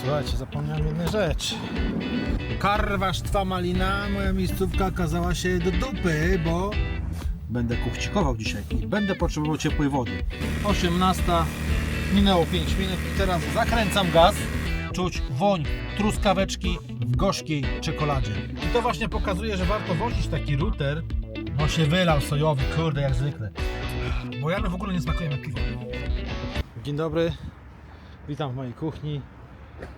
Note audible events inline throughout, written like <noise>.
Słuchajcie, zapomniałem jednej rzeczy. Karwasz Twa Malina, moja miejscówka okazała się do dupy, bo będę kuchcikował dzisiaj i będę potrzebował ciepłej wody. 18, minęło 5 minut i teraz zakręcam gaz. Czuć woń truskaweczki w gorzkiej czekoladzie. I to właśnie pokazuje, że warto wozić taki router. No się wylał sojowy, kurde, jak zwykle. Bo ja w ogóle nie smakują jak piwo. Dzień dobry, witam w mojej kuchni.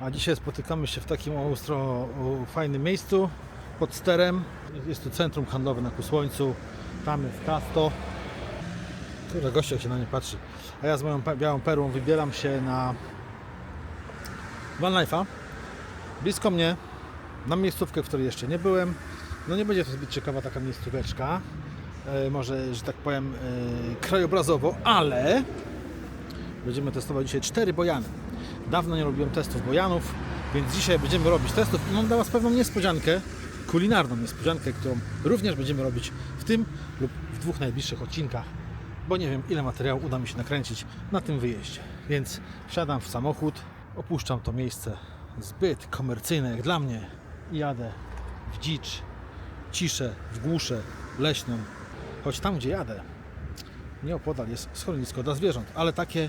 A dzisiaj spotykamy się w takim ostro fajnym miejscu pod sterem. Jest tu centrum handlowe na Kusłońcu. Tam jest Kasto. Kurde, gościu jak się na nie patrzy. A ja z moją białą perłą wybieram się na Van Life'a. Blisko mnie, na miejscówkę, w której jeszcze nie byłem. No nie będzie to zbyt ciekawa taka miejscóweczka. E, może, że tak powiem, e, krajobrazowo, ale będziemy testować dzisiaj cztery bojany. Dawno nie robiłem testów bojanów, więc dzisiaj będziemy robić testów i mam dla Was pewną niespodziankę, kulinarną niespodziankę, którą również będziemy robić w tym lub w dwóch najbliższych odcinkach, bo nie wiem ile materiału uda mi się nakręcić na tym wyjeździe. Więc wsiadam w samochód, opuszczam to miejsce zbyt komercyjne jak dla mnie i jadę w dzicz, ciszę, w głuszę leśną, choć tam gdzie jadę Nieopodal jest schronisko dla zwierząt, ale takie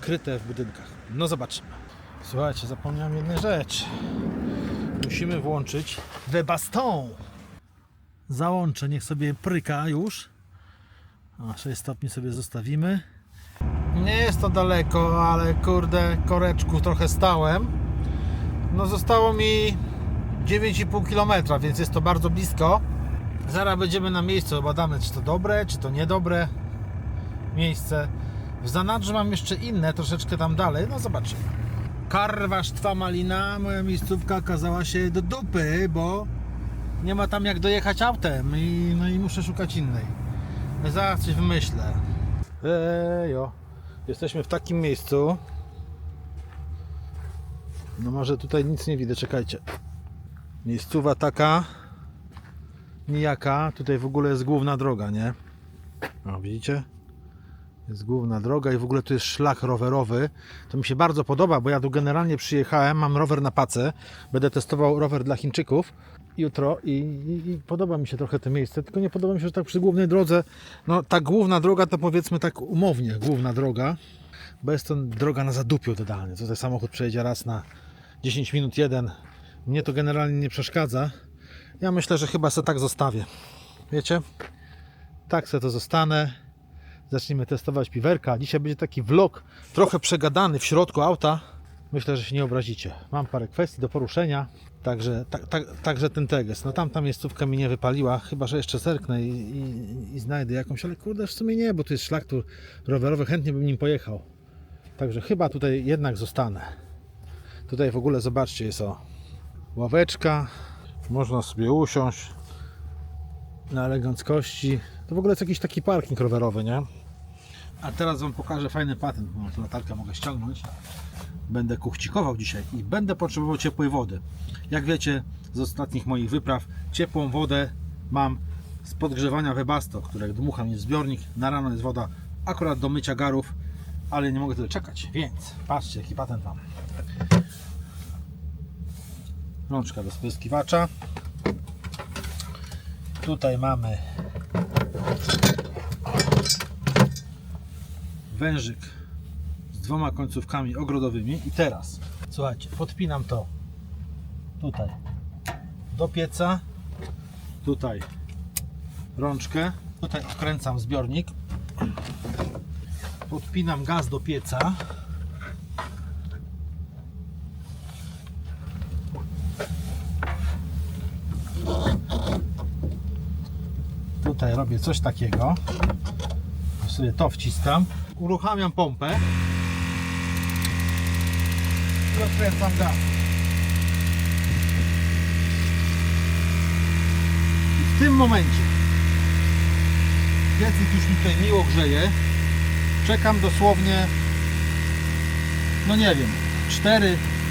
kryte w budynkach. No zobaczymy. Słuchajcie, zapomniałem jednej rzeczy. Musimy włączyć Webaston. Załączę, niech sobie pryka już. A 6 stopni sobie zostawimy. Nie jest to daleko, ale kurde, koreczku trochę stałem. No zostało mi 9,5 km, więc jest to bardzo blisko. Zaraz będziemy na miejscu, badamy czy to dobre, czy to niedobre miejsce. W zanadrzu mam jeszcze inne, troszeczkę tam dalej, no zobaczymy. Karwasz Twa Malina, moja miejscówka okazała się do dupy, bo nie ma tam jak dojechać autem i, no i muszę szukać innej. Zaraz coś wymyślę. Ejo, jesteśmy w takim miejscu. No może tutaj nic nie widzę, czekajcie. Miejscowa taka, nijaka. Tutaj w ogóle jest główna droga, nie? O, widzicie? Jest główna droga i w ogóle tu jest szlak rowerowy. To mi się bardzo podoba, bo ja tu generalnie przyjechałem, mam rower na pace. Będę testował rower dla Chińczyków jutro i, i, i podoba mi się trochę to miejsce, tylko nie podoba mi się, że tak przy głównej drodze, no ta główna droga to powiedzmy tak umownie główna droga, bo jest to droga na zadupiu totalnie. Tutaj samochód przejedzie raz na 10 minut jeden. Mnie to generalnie nie przeszkadza. Ja myślę, że chyba sobie tak zostawię. Wiecie? Tak sobie to zostanę zaczniemy testować piwerka. Dzisiaj będzie taki vlog trochę przegadany w środku auta. Myślę, że się nie obrazicie. Mam parę kwestii do poruszenia, także, tak, tak, także ten teges. No tam ta miejscówka mi nie wypaliła, chyba że jeszcze zerknę i, i, i znajdę jakąś, ale kurde w sumie nie, bo tu jest szlak tu rowerowy, chętnie bym nim pojechał. Także chyba tutaj jednak zostanę. Tutaj w ogóle zobaczcie, jest o ławeczka, można sobie usiąść na eleganckości. To w ogóle jest jakiś taki parking rowerowy, nie? A teraz Wam pokażę fajny patent, bo tu latarkę mogę ściągnąć. Będę kuchcikował dzisiaj i będę potrzebował ciepłej wody. Jak wiecie z ostatnich moich wypraw, ciepłą wodę mam z podgrzewania Webasto, które dmucha mi w zbiornik. Na rano jest woda akurat do mycia garów, ale nie mogę tyle czekać, więc patrzcie jaki patent mam. Rączka do spryskiwacza. Tutaj mamy wężyk z dwoma końcówkami ogrodowymi. I teraz słuchajcie, podpinam to tutaj do pieca. Tutaj rączkę. Tutaj odkręcam zbiornik. Podpinam gaz do pieca tutaj robię coś takiego. Sobie to wciskam. Uruchamiam pompę. I odkręcam gaz. I w tym momencie piecyk już mi tutaj miło grzeje. Czekam dosłownie no nie wiem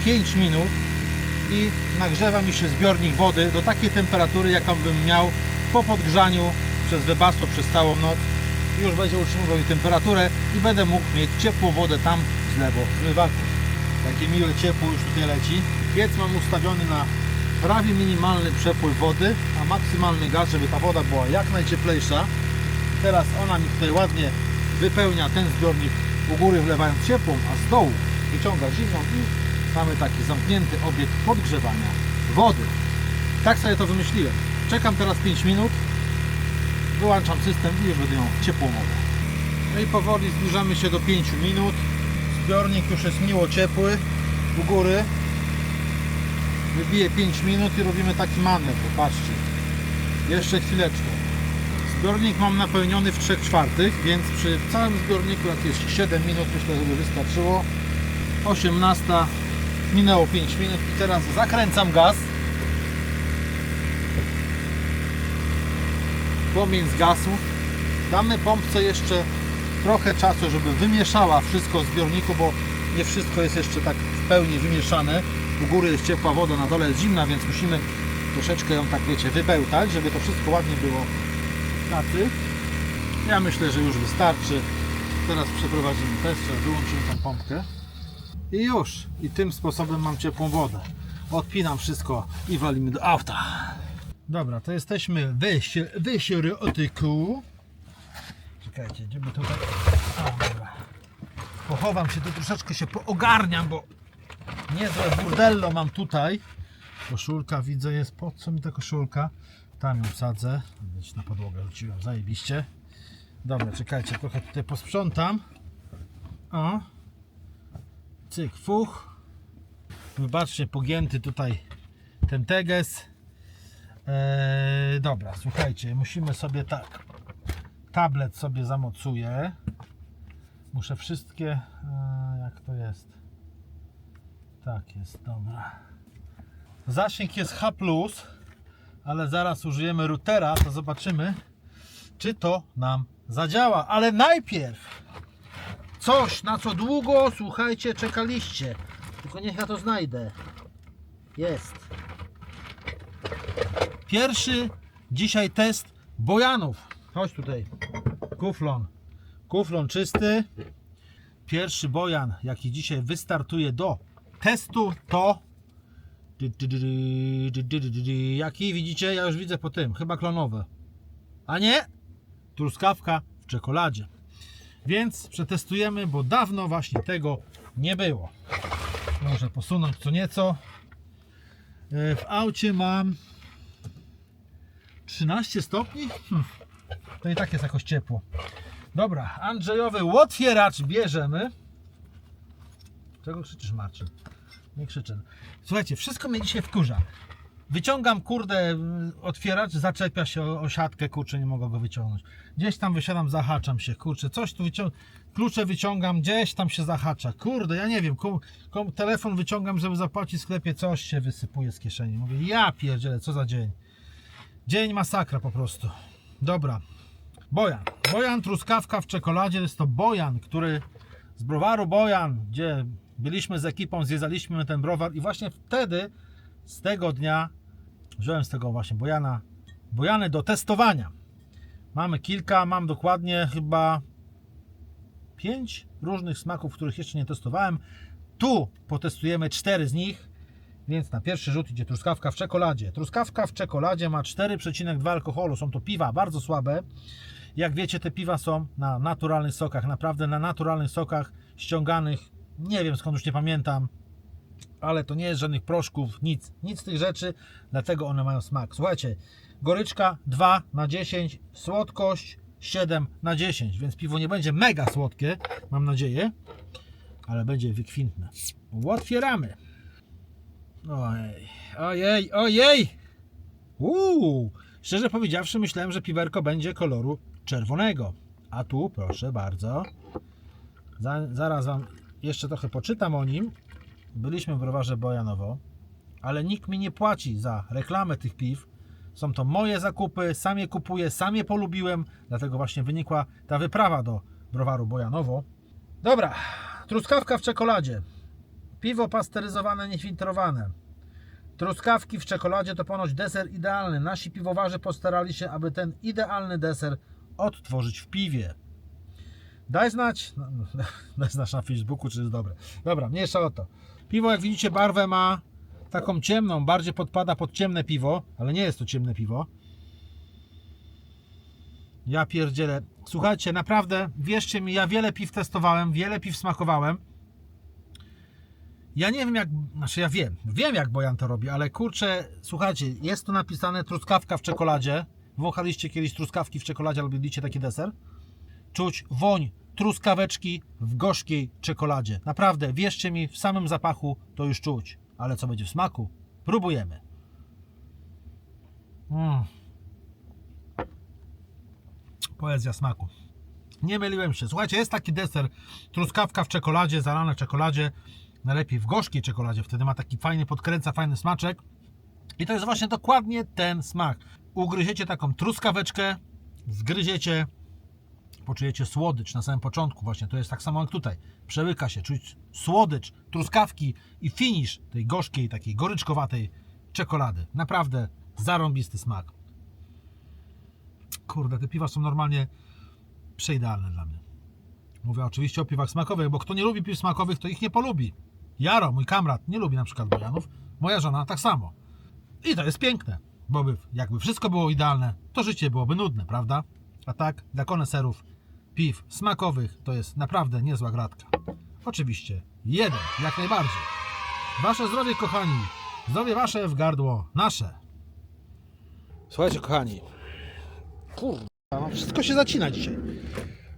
4-5 minut i nagrzewa mi się zbiornik wody do takiej temperatury jaką bym miał po podgrzaniu przez Webasto przez całą noc już będzie utrzymywał temperaturę i będę mógł mieć ciepłą wodę tam z lewo zmywaku. Takie miłe ciepło już tutaj leci. Piec mam ustawiony na prawie minimalny przepływ wody, a maksymalny gaz, żeby ta woda była jak najcieplejsza. Teraz ona mi tutaj ładnie wypełnia ten zbiornik u góry wlewając ciepłą, a z dołu wyciąga zimną i mamy taki zamknięty obiekt podgrzewania wody. Tak sobie to wymyśliłem. Czekam teraz 5 minut, wyłączam system i będę miał ciepłą wodę. No i powoli zbliżamy się do 5 minut. Zbiornik już jest miło ciepły u góry. Wybije 5 minut i robimy taki manewr. Patrzcie. Jeszcze chwileczkę. Zbiornik mam napełniony w 3 czwartych, więc przy całym zbiorniku jakieś 7 minut myślę, żeby wystarczyło. 18 minęło 5 minut i teraz zakręcam gaz. Płomień zgasł. Damy pompce jeszcze trochę czasu, żeby wymieszała wszystko w zbiorniku, bo nie wszystko jest jeszcze tak w pełni wymieszane. U góry jest ciepła woda, na dole jest zimna, więc musimy troszeczkę ją tak wiecie wybełtać, żeby to wszystko ładnie było tacy. Ja myślę, że już wystarczy. Teraz przeprowadzimy test, wyłączymy tą pompkę. I już. I tym sposobem mam ciepłą wodę. Odpinam wszystko i walimy do auta. Dobra, to jesteśmy w, sie- w środku. Czekajcie, gdzie by tutaj... Pochowam się, tu troszeczkę się poogarniam, bo niezłe burdello mam tutaj. Koszulka widzę jest, po co mi ta koszulka? Tam ją wsadzę. Gdzieś na podłogę rzuciłem, zajebiście. Dobra, czekajcie, trochę tutaj posprzątam. O. Cyk, fuch. Wybaczcie, pogięty tutaj ten teges. Eee, dobra, słuchajcie, musimy sobie tak. Tablet sobie zamocuję. Muszę wszystkie. Eee, jak to jest? Tak jest, dobra. Zasięg jest H, ale zaraz użyjemy routera, to zobaczymy, czy to nam zadziała. Ale najpierw coś, na co długo, słuchajcie, czekaliście. Tylko niech ja to znajdę. Jest. Pierwszy dzisiaj test bojanów. Chodź tutaj. Kuflon. Kuflon czysty. Pierwszy bojan, jaki dzisiaj wystartuje do testu, to. Jaki widzicie? Ja już widzę po tym. Chyba klonowe. A nie? Truskawka w czekoladzie. Więc przetestujemy, bo dawno właśnie tego nie było. Może posunąć co nieco. E, W aucie mam 13 stopni. Hm. To i tak jest jakoś ciepło. Dobra, Andrzejowy otwieracz bierzemy. Czego krzyczysz, Marcin? Nie krzyczę. Słuchajcie, wszystko mnie dzisiaj wkurza. Wyciągam, kurde, otwieracz, zaczepia się o, o siatkę, kurczę, nie mogę go wyciągnąć. Gdzieś tam wysiadam, zahaczam się, kurczę, coś tu wyciągam, klucze wyciągam, gdzieś tam się zahacza. Kurde, ja nie wiem, kom, kom, telefon wyciągam, żeby zapłacić w sklepie, coś się wysypuje z kieszeni. Mówię, ja pierdzielę, co za dzień. Dzień masakra po prostu. Dobra, Bojan. Bojan truskawka w czekoladzie. Jest to Bojan, który z browaru Bojan, gdzie byliśmy z ekipą, zjedzaliśmy ten browar i właśnie wtedy, z tego dnia, wziąłem z tego właśnie Bojana, Bojany do testowania. Mamy kilka, mam dokładnie chyba pięć różnych smaków, których jeszcze nie testowałem. Tu potestujemy cztery z nich, więc na pierwszy rzut idzie truskawka w czekoladzie. Truskawka w czekoladzie ma 4,2 alkoholu. Są to piwa bardzo słabe. Jak wiecie, te piwa są na naturalnych sokach, naprawdę na naturalnych sokach ściąganych. Nie wiem skąd już nie pamiętam, ale to nie jest żadnych proszków, nic, nic z tych rzeczy, dlatego one mają smak. Słuchajcie, goryczka 2 na 10, słodkość 7 na 10, więc piwo nie będzie mega słodkie, mam nadzieję, ale będzie wykwintne. Otwieramy. Ojej, ojej, ojej! Uuu, szczerze powiedziawszy, myślałem, że piwerko będzie koloru czerwonego. A tu, proszę bardzo. Za, zaraz Wam jeszcze trochę poczytam o nim. Byliśmy w browarze Bojanowo, ale nikt mi nie płaci za reklamę tych piw. Są to moje zakupy, sam je kupuję, sam je polubiłem, dlatego właśnie wynikła ta wyprawa do browaru Bojanowo. Dobra, truskawka w czekoladzie. Piwo pasteryzowane, niefiltrowane. Truskawki w czekoladzie to ponoć deser idealny. Nasi piwowarze postarali się, aby ten idealny deser odtworzyć w piwie. Daj znać, no, <laughs> daj znać na Facebooku, czy jest dobre. Dobra, mniejsza o to. Piwo, jak widzicie, barwę ma taką ciemną, bardziej podpada pod ciemne piwo, ale nie jest to ciemne piwo. Ja pierdzielę. Słuchajcie, naprawdę, wierzcie mi, ja wiele piw testowałem, wiele piw smakowałem. Ja nie wiem jak, znaczy ja wiem, wiem jak Bojan to robi, ale kurczę, słuchajcie, jest tu napisane truskawka w czekoladzie. Wąchaliście kiedyś truskawki w czekoladzie albo jedliście taki deser? Czuć woń truskaweczki w gorzkiej czekoladzie. Naprawdę, wierzcie mi, w samym zapachu to już czuć. Ale co będzie w smaku? Próbujemy. Mm. Poezja smaku. Nie myliłem się. Słuchajcie, jest taki deser, truskawka w czekoladzie, zalana w czekoladzie, najlepiej w gorzkiej czekoladzie, wtedy ma taki fajny, podkręca fajny smaczek. I to jest właśnie dokładnie ten smak. Ugryziecie taką truskaweczkę, zgryziecie, poczujecie słodycz na samym początku. Właśnie to jest tak samo jak tutaj. Przełyka się, czuć słodycz, truskawki i finisz tej gorzkiej, takiej goryczkowatej czekolady. Naprawdę zarąbisty smak. Kurde, te piwa są normalnie przeidealne dla mnie. Mówię oczywiście o piwach smakowych, bo kto nie lubi piw smakowych, to ich nie polubi. Jaro, mój kamrat, nie lubi na przykład bojanów. Moja żona tak samo. I to jest piękne, bo by, jakby wszystko było idealne, to życie byłoby nudne, prawda? A tak, dla koneserów piw smakowych to jest naprawdę niezła gratka. Oczywiście, jeden, jak najbardziej. Wasze zdrowie, kochani. Zdrowie wasze w gardło nasze. Słuchajcie, kochani. Kurde, no wszystko się zacina dzisiaj.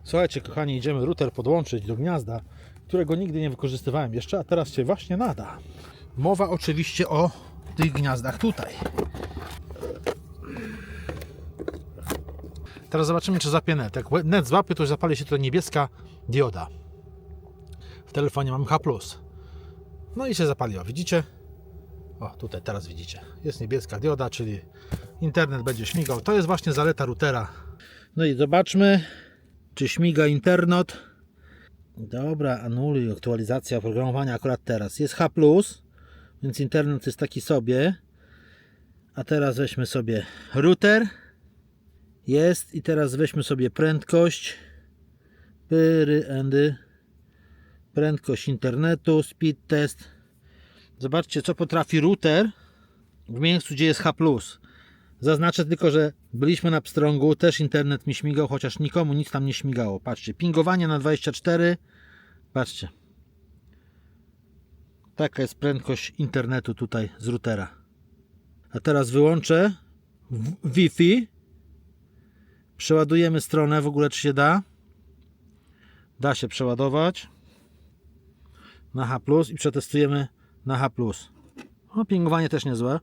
Słuchajcie, kochani, idziemy router podłączyć do gniazda, którego nigdy nie wykorzystywałem jeszcze, a teraz się właśnie nada. Mowa oczywiście o tych gniazdach tutaj. Teraz zobaczymy, czy zapie net. Jak net złapie, to zapali się tutaj niebieska dioda. W telefonie mam H+. No i się zapaliła, widzicie? O, tutaj teraz widzicie. Jest niebieska dioda, czyli internet będzie śmigał. To jest właśnie zaleta routera. No i zobaczmy, czy śmiga internet. Dobra, anuluj aktualizacja oprogramowania akurat teraz. Jest H+, więc internet jest taki sobie. A teraz weźmy sobie router. Jest i teraz weźmy sobie prędkość. Pyry, endy. Prędkość internetu, speed test. Zobaczcie, co potrafi router w miejscu, gdzie jest H+. Zaznaczę tylko, że byliśmy na pstrągu, też internet mi śmigał, chociaż nikomu nic tam nie śmigało. Patrzcie, pingowanie na 24. Patrzcie. Taka jest prędkość internetu tutaj z routera. A teraz wyłączę Wi-Fi. Przeładujemy stronę, w ogóle czy się da. Da się przeładować na H+, i przetestujemy na H+. No, pingowanie też niezłe.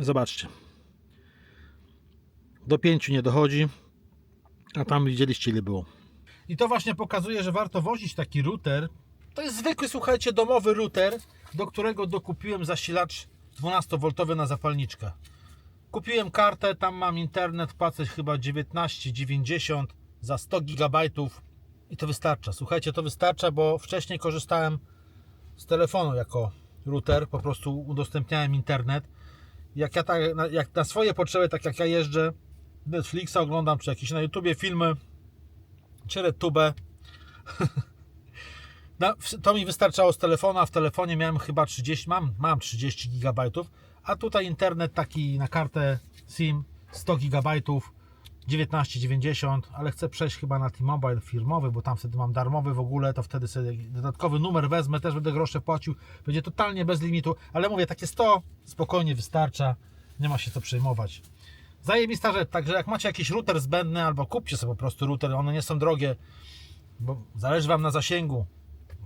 Zobaczcie. Do 5 nie dochodzi, a tam widzieliście ile było. I to właśnie pokazuje, że warto wozić taki router. To jest zwykły, słuchajcie, domowy router, do którego dokupiłem zasilacz 12V na zapalniczkę. Kupiłem kartę, tam mam internet, płacę chyba 19,90 za 100 GB i to wystarcza. Słuchajcie, to wystarcza, bo wcześniej korzystałem z telefonu jako router, po prostu udostępniałem internet. Jak ja tak, na, jak na swoje potrzeby, tak jak ja jeżdżę, Netflixa oglądam, czy jakieś na YouTubie filmy, czy RedTube, <laughs> to mi wystarczało z telefonu, a w telefonie miałem chyba 30, mam, mam 30 GB, a tutaj internet taki na kartę SIM 100 GB, 19,90, ale chcę przejść chyba na T-Mobile firmowy, bo tam wtedy mam darmowy w ogóle, to wtedy sobie dodatkowy numer wezmę, też będę grosze płacił, będzie totalnie bez limitu, ale mówię, takie 100 spokojnie wystarcza, nie ma się co przejmować. Zajebista rzecz, także jak macie jakiś router zbędny, albo kupcie sobie po prostu router, one nie są drogie, bo zależy Wam na zasięgu,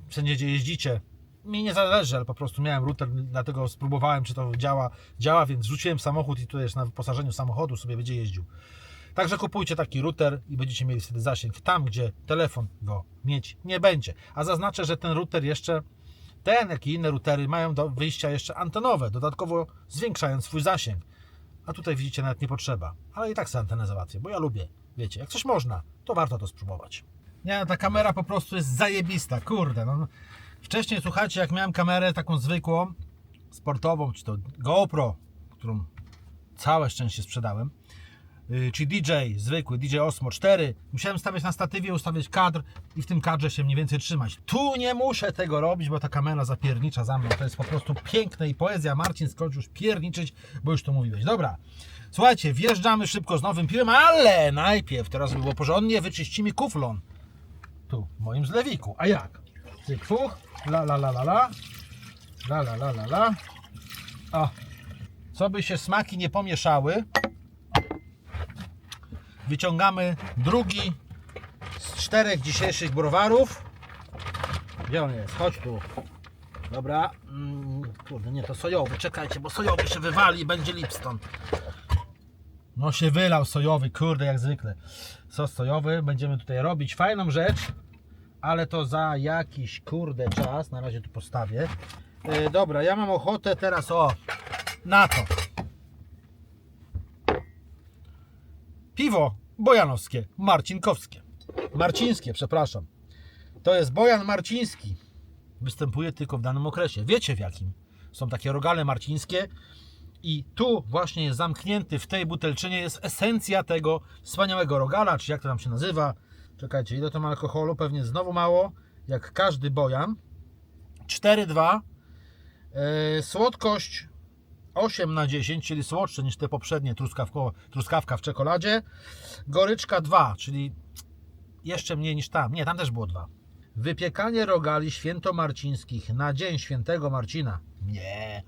wszędzie gdzie jeździcie. Mi nie zależy, ale po prostu miałem router, dlatego spróbowałem, czy to działa, działa, więc rzuciłem samochód i tu jest na wyposażeniu samochodu sobie będzie jeździł. Także kupujcie taki router i będziecie mieli wtedy zasięg tam, gdzie telefon go mieć nie będzie. A zaznaczę, że ten router jeszcze, ten jak i inne routery mają do wyjścia jeszcze antenowe, dodatkowo zwiększając swój zasięg. A tutaj widzicie, nawet nie potrzeba. Ale i tak sobie antenę załatwię, bo ja lubię. Wiecie, jak coś można, to warto to spróbować. Nie, ta kamera po prostu jest zajebista, kurde. No. Wcześniej, słuchajcie, jak miałem kamerę taką zwykłą, sportową, czy to GoPro, którą całe szczęście sprzedałem, czy DJ zwykły, DJ Osmo 4. Musiałem stawiać na statywie, ustawiać kadr i w tym kadrze się mniej więcej trzymać. Tu nie muszę tego robić, bo ta kamera zapiernicza za mną. To jest po prostu piękne i poezja. Marcin skończył już pierniczyć, bo już to mówiłeś. Dobra. Słuchajcie, wjeżdżamy szybko z nowym piwem, ale najpierw, teraz by było porządnie, wyczyścimy kuflon. Tu, w moim zlewiku. A jak? Cyk, fuch, la la la la la, la la la la la. O, co by się smaki nie pomieszały, wyciągamy drugi z czterech dzisiejszych browarów. Gdzie on jest? Chodź tu. Dobra. Mm, kurde, nie, to sojowy. Czekajcie, bo sojowy się wywali i będzie Lipston. No się wylał sojowy, kurde, jak zwykle. Sos sojowy. Będziemy tutaj robić fajną rzecz, ale to za jakiś, kurde, czas. Na razie tu postawię. E, dobra, ja mam ochotę teraz, o, na to. Piwo bojanowskie, marcinkowskie. Marcińskie, przepraszam. To jest Bojan Marciński. Występuje tylko w danym okresie. Wiecie w jakim? Są takie rogale marcińskie i tu właśnie jest zamknięty w tej butelczynie jest esencja tego wspaniałego rogala, czy jak to tam się nazywa. Czekajcie, ile to ma alkoholu? Pewnie znowu mało, jak każdy bojan. 4,2. Yy, słodkość 8 na 10, czyli słodsze niż te poprzednie truskawko, truskawka w czekoladzie. Goryczka 2, czyli jeszcze mniej niż tam. Nie, tam też było 2. Wypiekanie rogali świętomarcińskich na dzień świętego Marcina. Nie.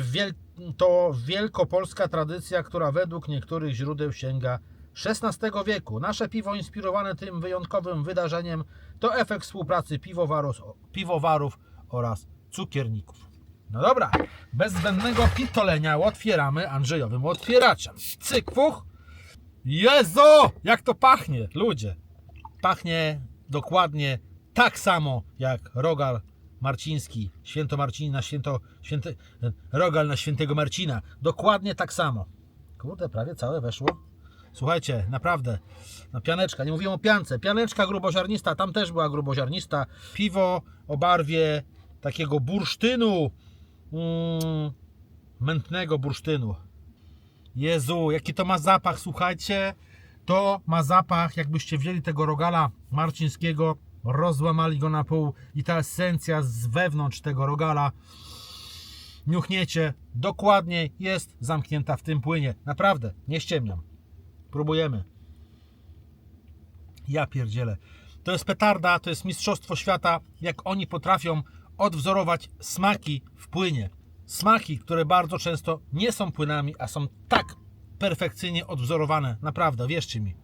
Wiel... To wielkopolska tradycja, która według niektórych źródeł sięga XVI wieku. Nasze piwo inspirowane tym wyjątkowym wydarzeniem to efekt współpracy piwowarów, piwowarów oraz cukierników. No dobra, bez zbędnego pitolenia otwieramy Andrzejowym otwieraczem. Cyk, puch. Jezu, jak to pachnie, ludzie. Pachnie dokładnie tak samo jak rogal marciński, święto Marcin na święto, święty, rogal na świętego Marcina. Dokładnie tak samo. Kurde, prawie całe weszło. Słuchajcie, naprawdę, no pianeczka, nie mówiłem o piance, pianeczka gruboziarnista, tam też była gruboziarnista. Piwo o barwie takiego bursztynu, mm, mętnego bursztynu. Jezu, jaki to ma zapach, słuchajcie. To ma zapach, jakbyście wzięli tego rogala marcińskiego, rozłamali go na pół i ta esencja z wewnątrz tego rogala niuchniecie, dokładnie jest zamknięta w tym płynie. Naprawdę, nie ściemniam. Próbujemy. Ja pierdzielę. To jest petarda, to jest mistrzostwo świata, jak oni potrafią odwzorować smaki w płynie. Smaki, które bardzo często nie są płynami, a są tak perfekcyjnie odwzorowane. Naprawdę, wierzcie mi.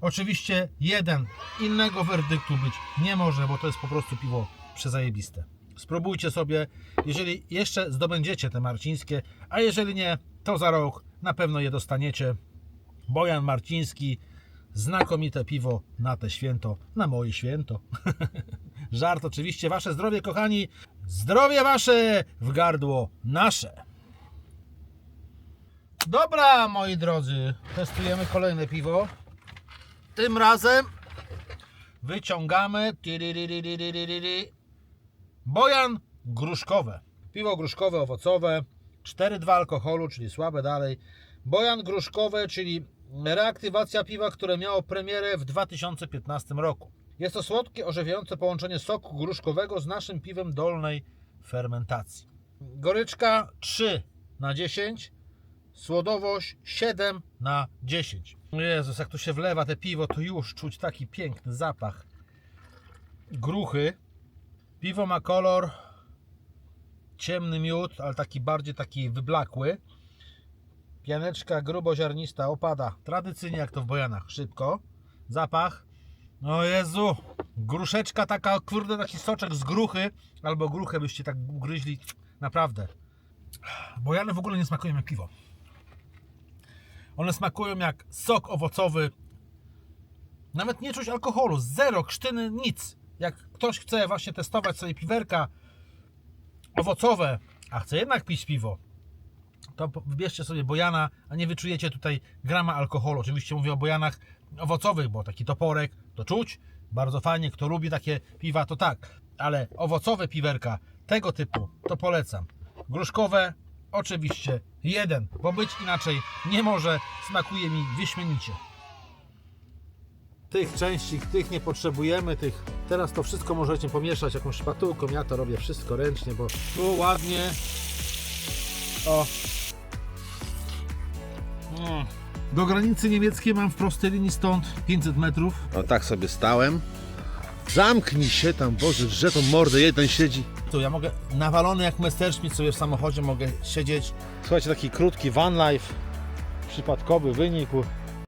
Oczywiście jeden innego werdyktu być nie może, bo to jest po prostu piwo przezajebiste. Spróbujcie sobie, jeżeli jeszcze zdobędziecie te marcińskie, a jeżeli nie, to za rok na pewno je dostaniecie. Bojan Marciński, znakomite piwo na te święto, na moje święto. <laughs> Żart oczywiście, wasze zdrowie kochani, zdrowie wasze w gardło nasze. Dobra, moi drodzy, testujemy kolejne piwo. Tym razem wyciągamy Bojan gruszkowe. Piwo gruszkowe owocowe, 4,2 alkoholu, czyli słabe dalej. Bojan gruszkowe, czyli reaktywacja piwa, które miało premierę w 2015 roku. Jest to słodkie, orzewiające połączenie soku gruszkowego z naszym piwem dolnej fermentacji. Goryczka 3 na 10, słodowość 7 na 10. Jezus, jak tu się wlewa te piwo, to już czuć taki piękny zapach gruchy. Piwo ma kolor ciemny miód, ale taki bardziej taki wyblakły. Pianeczka gruboziarnista opada tradycyjnie jak to w bojanach, szybko. Zapach. O Jezu, gruszeczka taka, kurde, taki soczek z gruchy, albo gruchę byście tak ugryźli, naprawdę. Bojany w ogóle nie smakują jak piwo. One smakują jak sok owocowy. Nawet nie czuć alkoholu, zero, krztyny, nic. Jak ktoś chce właśnie testować sobie piwerka owocowe, a chce jednak pić piwo, to wybierzcie sobie bojana, a nie wyczujecie tutaj grama alkoholu. Oczywiście mówię o bojanach owocowych, bo taki toporek to czuć. Bardzo fajnie, kto lubi takie piwa, to tak. Ale owocowe piwerka tego typu to polecam. Gruszkowe Oczywiście jeden, bo być inaczej nie może. Smakuje mi wyśmienicie. Tych części, tych nie potrzebujemy, tych. Teraz to wszystko możecie pomieszać jakąś szpatułką. Ja to robię wszystko ręcznie, bo tu ładnie. O. Mm. Do granicy niemieckiej mam w prostej linii stąd 500 metrów. O tak sobie stałem. Zamknij się tam, Boże, że tą mordę jeden siedzi. Tu ja mogę nawalony jak Messerschmitt sobie w samochodzie mogę siedzieć. Słuchajcie, taki krótki van life. Przypadkowy wynikł.